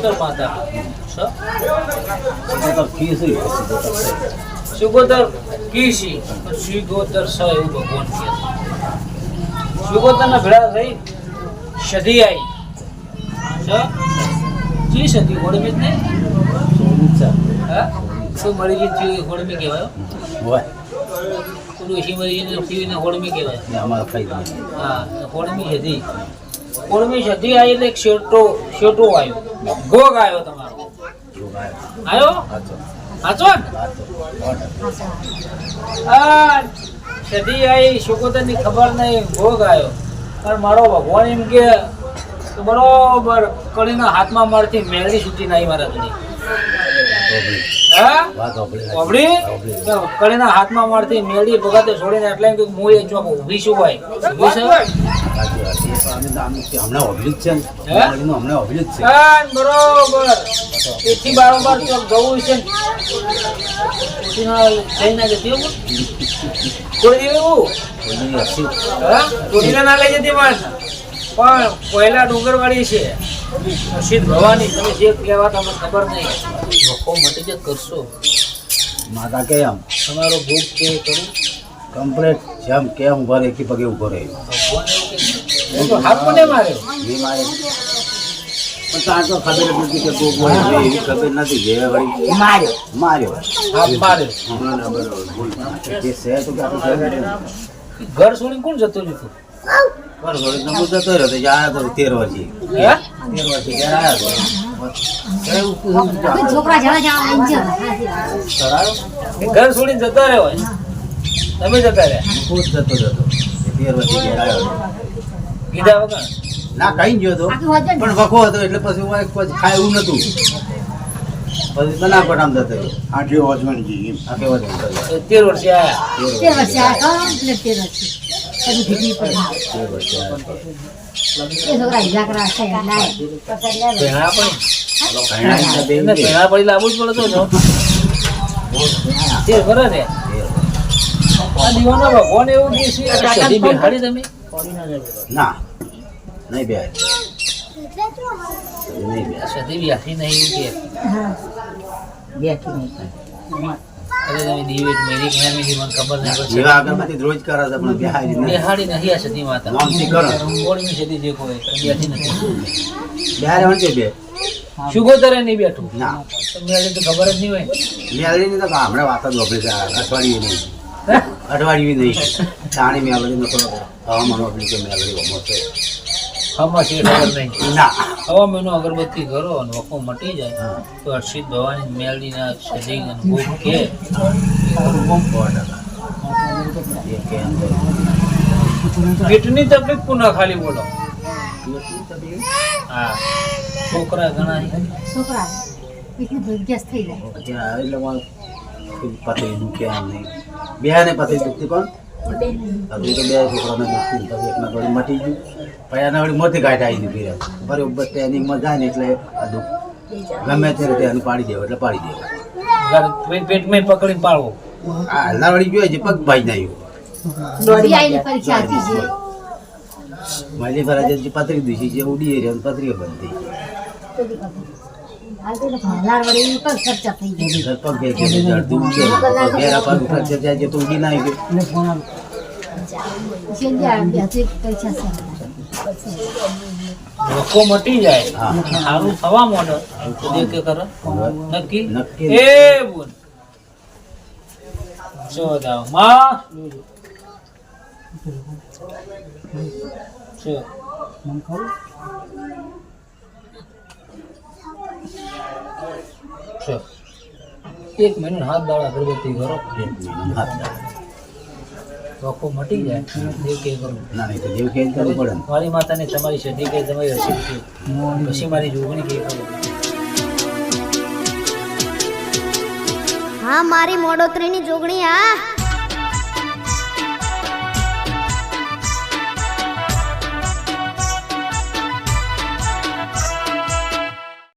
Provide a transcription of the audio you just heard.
શિગોતર માતા. સ? તો કી શું શિગોતર કીશી શિગોતર સ એવું ભગવાન કહે શિગોતરના ભેળા થઈ સધી આવી જી સધી ઓળમી જ નહીં હા? શું મળી ગઈ ચી હોળમી કહેવાય? હો? હોય. પેલું એસી મરી ગઈને હોળમી કહેવાય? હા હોળમી સધી હોળમી સધી આવી એટલે શેટો શેટો આવ્યો ગોગ આવ્યો તમારો. આવ્યો સાચો ને? સધી આવી શોકોતરની ખબર નહીં ભોગ આવ્યો પણ મારો ભગવાન એમ કે બરોબર, કળીના હાથમાં મળતી મેળવી સુધી નહીં મારા તો કડીના હાથમાં મળતી મેળી ભગાતે છોડીને એટલે હું એ ચોક ઊભી છું ભાઈ. હમણાં જ છે? હમણાં ઓગળી જ છે બરોબર. એથી બારોબાર ચોક જવું છે જઈને જતી કોઈ એવું ચોટીલા ના લઈ જતી માણસ પણ પહેલા ડુંગરવાળી છે. સિદ્ધ ભવાની તમે જે કહેવા તમને ખબર નહીં. લોકો મટી જે કરશો. માતા કે આમ? તમારો ભૂખ કે કરું? કમ્પ્લેટ જેમ કેમ ભરે રહે એકી પગે ઊભો રહે કે હાથ કોને માર્યો? એ મારે. પણ તાર તો ખબર નથી કે છે એવી ખબર નથી. જે વળી માર્યો. માર્યો. હાથ માર્યો. ના, બરાબર. ભૂલ. જે છે તો કે આપણે ઘર છોડીને કોણ જતું રહ્યું જતો રહ્યો તો જે આયા તો તેર વર્ષે તેર વર્ષે ઘેર આયા તો. એવું તો શું હવે છોકરા ઘર છોડીને જતો રહ્યો હોય તમે જતા રહ્યા? ખુશ જતો જતો. વર્ષે ઘેર આવ્યો કીધા વગર? ના કઈ ગયો તો આખી વાત જ પણ વખો હતો એટલે પછી હું ખાય એવું નતું પછી તના પટામ જતો રહ્યો. આઠી વોચમેન જી આખે વોચમેન તેર વર્ષે આવ્યા તેર વર્ષે આ તેર વર્ષે. પડી. તેર આવ્યા. લાવવું જ પડે તો દીવાનો ભગવાન એવું કે છે કે બેહાડી તમે? ના નહીં બે નહીં બે સદી બેહાડી નહીં કે? હા. અરે તમે દિવેટ મેરી ઘણા મેરી મને ખબર નહીં પડશે જેવા આગળમાંથી રોજ કરે છે પણ બેહાય નહીં બેહાડી નથી આ સદી માતા. નામથી કરો. કોળની સદી જે કોઈ બેઠી નથી. બેહારે બે. શુગોતરે નહીં બેઠું? ના. આજે તો ખબર જ નહીં હોય તો હમણાં વાત જ વાપરી છે અઠવાડિયે નહીં હે? અઠવાડિયું નહીં. ચાણી મેળવી નતો હવામાન વાપરી કે મેળવી ગમો છે છે ખબર નહીં. ના. હવા મહિનો અગરબત્તી કરો અને વખો મટી જાય. તો હર્ષિત ભવાની મેલડીના સદી અને ભૂખ કે. પેટની તકલીફ પુનઃ ખાલી બોલો? હા. છોકરા ઘણા છોકરા એટલે બધી થઈ જાય. એટલે પતરી દુખે આમ નહીં. બેહાને પતરી દુખતી પણ હજી તો બે છોકરાને દુખતી તો એકના થોડી મટી ગયું. પછી એના વળી મોટી ગાંઠ આવી ગઈ પીરા બરોબર તેની મજા ને એટલે આ દુઃખ. ગમે તે રીતે એનું પાડી દેવો એટલે પાડી દેવો પેટમાં પકડીને પાડવો આ હલ્લા વળી જોઈએ છે પગ ભાઈ પરીક્ષા આપી મારી ફરજ પતરી દીધી છે ઉડી રહી અને પતરી બંધ થઈ મટી જાય. સારું થવા મોડે. કે કરો નક્કી? નક્કી. એ બોલ. જો માં. જો. જો એક મહિનો હાથ દાડા અગરબત્તી કરો. વખો મટી જાય. દેવ કે કરો. ના નહીં તો દેવ કે કરવું પડે ને. મારી માતાને તમારી સદી કે તમારી રસીદ કે પછી મારી જોગણી કે કરો. હા મારી મોડોતરીની જોગણી આ